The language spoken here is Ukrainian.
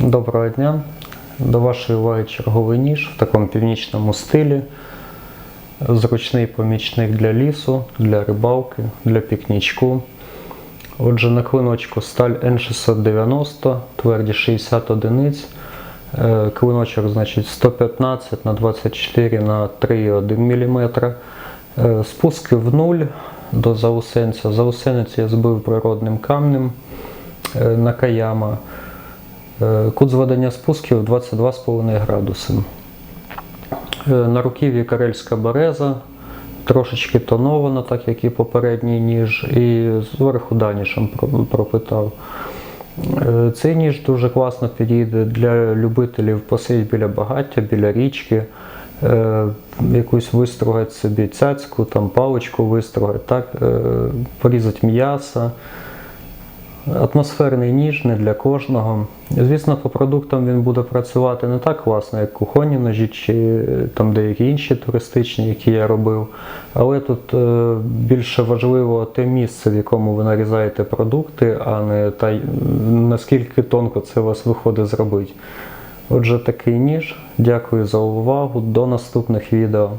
Доброго дня. До вашої уваги черговий ніж в такому північному стилі. Зручний помічник для лісу, для рибалки, для пікнічку. Отже, на клиночку сталь N690, тверді 60 одиниць. Е, Клиночок значить 115 на 24 на 3,1 мм. Е, Спуски в нуль до заусенця. Заусенець я збив природним камнем е, на Каяма. Е, Кут зведення спусків 22,5 градуси. Е, На руків'ї карельська береза, трошечки тонована, так як і попередній ніж, і зверху данішем про- пропитав. Е, Цей ніж дуже класно підійде для любителів посидіти біля багаття, біля річки, якусь вистругати собі цяцьку, там паличку вистругати, так, порізати м'ясо. Атмосферний ніж не для кожного. Звісно, по продуктам він буде працювати не так класно, як кухонні ножі чи там деякі інші туристичні, які я робив. Але тут е, більше важливо те місце, в якому ви нарізаєте продукти, а не та, наскільки тонко це у вас виходить зробити. Отже, такий ніж. Дякую за увагу. До наступних відео.